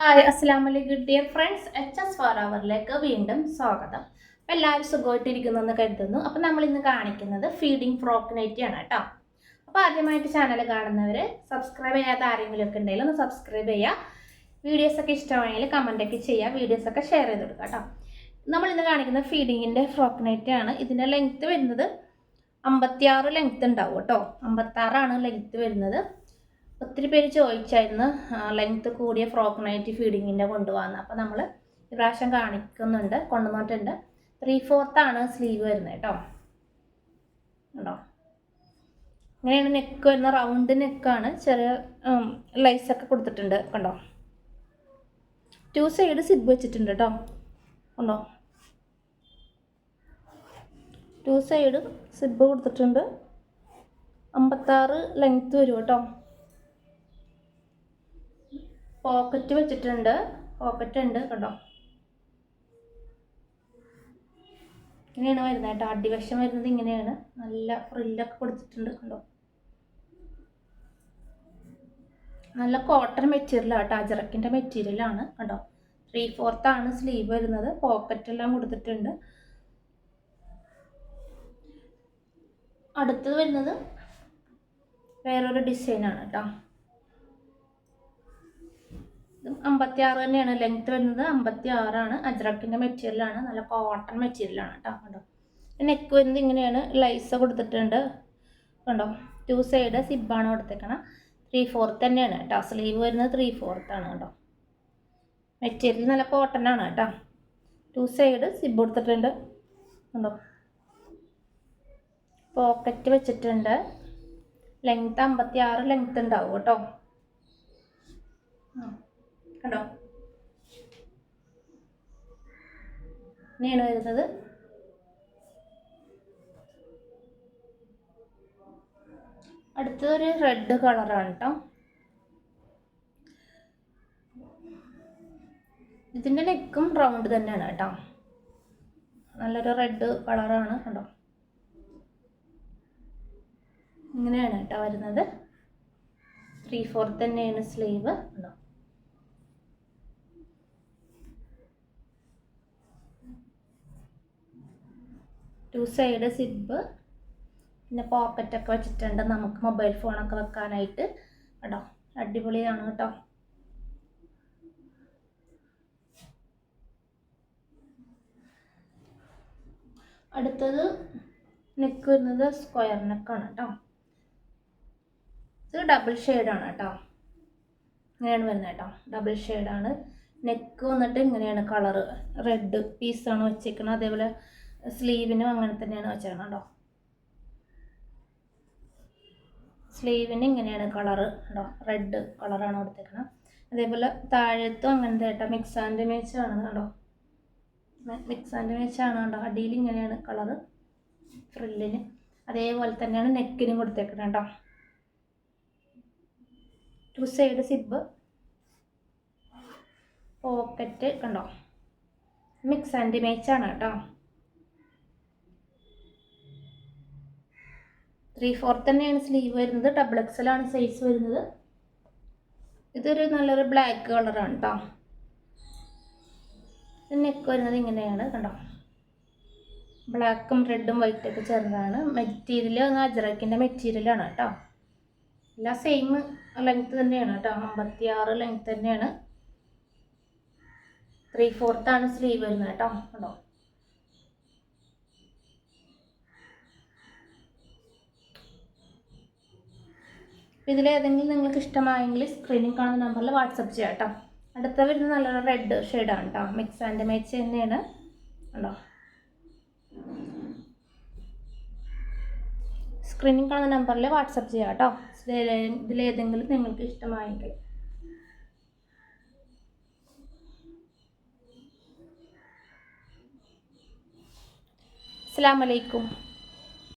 Hi അസ്സാം വലൈക്കും dear friends. H S four അവറിലേക്ക് വീണ്ടും സ്വാഗതം. അപ്പം എല്ലാവരും സുഖമായിട്ടിരിക്കുന്നു എന്ന് കരുതുന്നു. അപ്പം നമ്മൾ ഇന്ന് കാണിക്കുന്നത് ഫീഡിങ് ഫ്രോക്ക് ആണ് കേട്ടോ. അപ്പോൾ ആദ്യമായിട്ട് ചാനൽ കാണുന്നവർ സബ്സ്ക്രൈബ് ചെയ്യാത്ത ആരെങ്കിലും ഒക്കെ ഉണ്ടെങ്കിൽ ഒന്ന് സബ്സ്ക്രൈബ് ചെയ്യുക. വീഡിയോസൊക്കെ ഇഷ്ടമായെങ്കിൽ കമന്റൊക്കെ ചെയ്യുക. വീഡിയോസൊക്കെ ഷെയർ ചെയ്ത് കൊടുക്കുക കേട്ടോ. നമ്മൾ ഇന്ന് കാണിക്കുന്ന ഫീഡിങ്ങിന്റെ ഫ്രോക്ക് ആണ്. ഇതിന്റെ ലെങ്ത്ത് വരുന്നത് അമ്പത്തിയാറ് ലെങ്ത്ത് ഉണ്ടാവും കേട്ടോ. അമ്പത്താറാണ് ലെങ്ത്ത് വരുന്നത്. ഒത്തിരി പേര് ചോദിച്ചായിരുന്നു ലെങ്ത്ത് കൂടിയ ഫ്രോക്ക് നൈറ്റ് ഫീഡിങ്ങിന്റെ കൊണ്ടുപോകാമെന്ന് അപ്പോൾ നമ്മൾ ഇപ്രാവശ്യം കാണിക്കുന്നുണ്ട് കൊണ്ടുവന്നിട്ടുണ്ട്. ത്രീ ഫോർത്താണ് സ്ലീവ് വരുന്നത് കേട്ടോ. ഉണ്ടോ ഇങ്ങനെയാണ് നെക്ക് വരുന്ന റൗണ്ട് നെക്കാണ് ചെറിയ ലൈസൊക്കെ കൊടുത്തിട്ടുണ്ട് കണ്ടോ? ടു സൈഡ് സിബ് വെച്ചിട്ടുണ്ട് കേട്ടോ. ഉണ്ടോ ടു സൈഡ് സിബ് കൊടുത്തിട്ടുണ്ട്. അമ്പത്താറ് ലെങ്ത്ത് വരും കേട്ടോ. പോക്കറ്റ് വെച്ചിട്ടുണ്ട്. പോക്കറ്റ് ഉണ്ട് കേട്ടോ ഇങ്ങനെയാണ് വരുന്നത് കേട്ടോ. അടിവശം വരുന്നത് ഇങ്ങനെയാണ്. നല്ല ഫ്രില്ലൊക്കെ കൊടുത്തിട്ടുണ്ട് കണ്ടോ? നല്ല കോട്ടൺ മെറ്റീരിയലാണ് കേട്ടോ. അജറക്കിന്റെ മെറ്റീരിയലാണ് കണ്ടോ? ത്രീ ആണ് സ്ലീവ് വരുന്നത്. പോക്കറ്റ് എല്ലാം കൊടുത്തിട്ടുണ്ട്. അടുത്തത് വരുന്നത് വേറൊരു ഡിസൈനാണ് കേട്ടോ. അമ്പത്തി ആറ് തന്നെയാണ്. ലെങ്ത് വരുന്നത് അമ്പത്തി ആറാണ് അജ്രക്കിന്റെ മെറ്റീരിയലാണ് നല്ല കോട്ടൺ മെറ്റീരിയലാണ് കേട്ടോ കണ്ടോ? നെക്ക് വരുന്നത് ഇങ്ങനെയാണ്. ലൈസ കൊടുത്തിട്ടുണ്ട്. കണ്ടോ? ടു സൈഡ് സിബാണ് കൊടുത്തേക്കണം. ത്രീ ഫോർത്ത് തന്നെയാണ് കേട്ടോ സ്ലീവ് വരുന്നത് ത്രീ ഫോർത്ത് ആണ് കേട്ടോ മെറ്റീരിയൽ നല്ല കോട്ടൺ ആണ് കേട്ടോ ടു സൈഡ് സിബ് കൊടുത്തിട്ടുണ്ട്. കണ്ടോ? പോക്കറ്റ് വെച്ചിട്ടുണ്ട്. ലെങ്ത്ത് അമ്പത്തി ആറ് ലെങ്ത്ത് ഉണ്ടാവും കേട്ടോ കണ്ടോ? ഇനിയാണോ വരുന്നത് അടുത്തൊരു റെഡ് കളറാണ് കേട്ടോ ഇതിന്റെ നെക്കും റൗണ്ട് തന്നെയാണ് കേട്ടോ. നല്ലൊരു റെഡ് കളറാണ് കേട്ടോ ഇങ്ങനെയാണ് കേട്ടോ വരുന്നത്. ത്രീ ഫോർത്ത് തന്നെയാണ് സ്ലീവ് ഉണ്ടോ ടു സൈഡ് സിബ് പിന്നെ പോക്കറ്റൊക്കെ വെച്ചിട്ടുണ്ട്. നമുക്ക് മൊബൈൽ ഫോണൊക്കെ വെക്കാനായിട്ട്. കേട്ടോ അടിപൊളിയാണ് കേട്ടോ. അടുത്തത് നെക്ക് വരുന്നത് സ്ക്വയർ നെക്കാണ് കേട്ടോ. ഇത് ഡബിൾ ഷെയ്ഡാണ് കേട്ടോ. ഇങ്ങനെയാണ് വരുന്നത് കേട്ടോ. ഡബിൾ ഷെയ്ഡാണ് നെക്ക് വന്നിട്ട് ഇങ്ങനെയാണ് കളറ് റെഡ് പീസാണ് വെച്ചേക്കുന്നത്. അതേപോലെ സ്ലീവിനും അങ്ങനെ തന്നെയാണ് വെച്ചേക്കണം കേട്ടോ സ്ലീവിന് ഇങ്ങനെയാണ് കളറ് കേട്ടോ റെഡ് കളറാണ് കൊടുത്തേക്കണം. അതേപോലെ താഴത്തും അങ്ങനത്തെ കേട്ടോ. മിക്സ് ആൻഡ് ആണ് കേട്ടോ മിക്സ് ആൻഡ് ആണ് കേട്ടോ അടിയിൽ ഇങ്ങനെയാണ് കളറ്. ഫ്രില്ലിന് അതേപോലെ തന്നെയാണ് നെക്കിനും കൊടുത്തേക്കണം കേട്ടോ ടു സൈഡ് സിബ് പോക്കറ്റ് കണ്ടോ? മിക്സ് ആൻഡ് മേച്ച് ആണ് കേട്ടോ. ത്രീ ഫോർത്ത് തന്നെയാണ് സ്ലീവ് വരുന്നത്. ഡബിൾ എക്സൽ ആണ് സൈസ് വരുന്നത്. ഇതൊരു നല്ലൊരു ബ്ലാക്ക് കളറാണ് കേട്ടോ നെക്ക് വരുന്നത് ഇങ്ങനെയാണ് കണ്ടോ? ബ്ലാക്കും റെഡും വൈറ്റൊക്കെ ചേർന്നതാണ്. മെറ്റീരിയൽ അജറക്കിന്റെ മെറ്റീരിയലാണ് കേട്ടോ എല്ലാം സെയിം ലെങ്ത്ത് തന്നെയാണ് കേട്ടോ അമ്പത്തി ആറ് ലെങ്ത്ത് തന്നെയാണ് ത്രീ ഫോർത്താണ് സ്ലീവ് വരുന്നത് കേട്ടോ കേട്ടോ ഇതിലേതെങ്കിലും നിങ്ങൾക്ക് ഇഷ്ടമായെങ്കിൽ സ്ക്രീനിൽ കാണുന്ന നമ്പറിൽ വാട്സപ്പ് ചെയ്യാം കേട്ടോ അടുത്ത വരുന്നത് നല്ലൊരു റെഡ് ഷെയ്ഡാണ് കേട്ടോ മിക്സ് ആൻഡ് മേച്ച് തന്നെയാണ്. ഉണ്ടോ സ്ക്രീനിൽ കാണുന്ന നമ്പറിൽ വാട്സപ്പ് ചെയ്യാം കേട്ടോ ഇതിലേതെങ്കിലും നിങ്ങൾക്ക് ഇഷ്ടമായെങ്കിൽ. അസ്സാം വലൈക്കും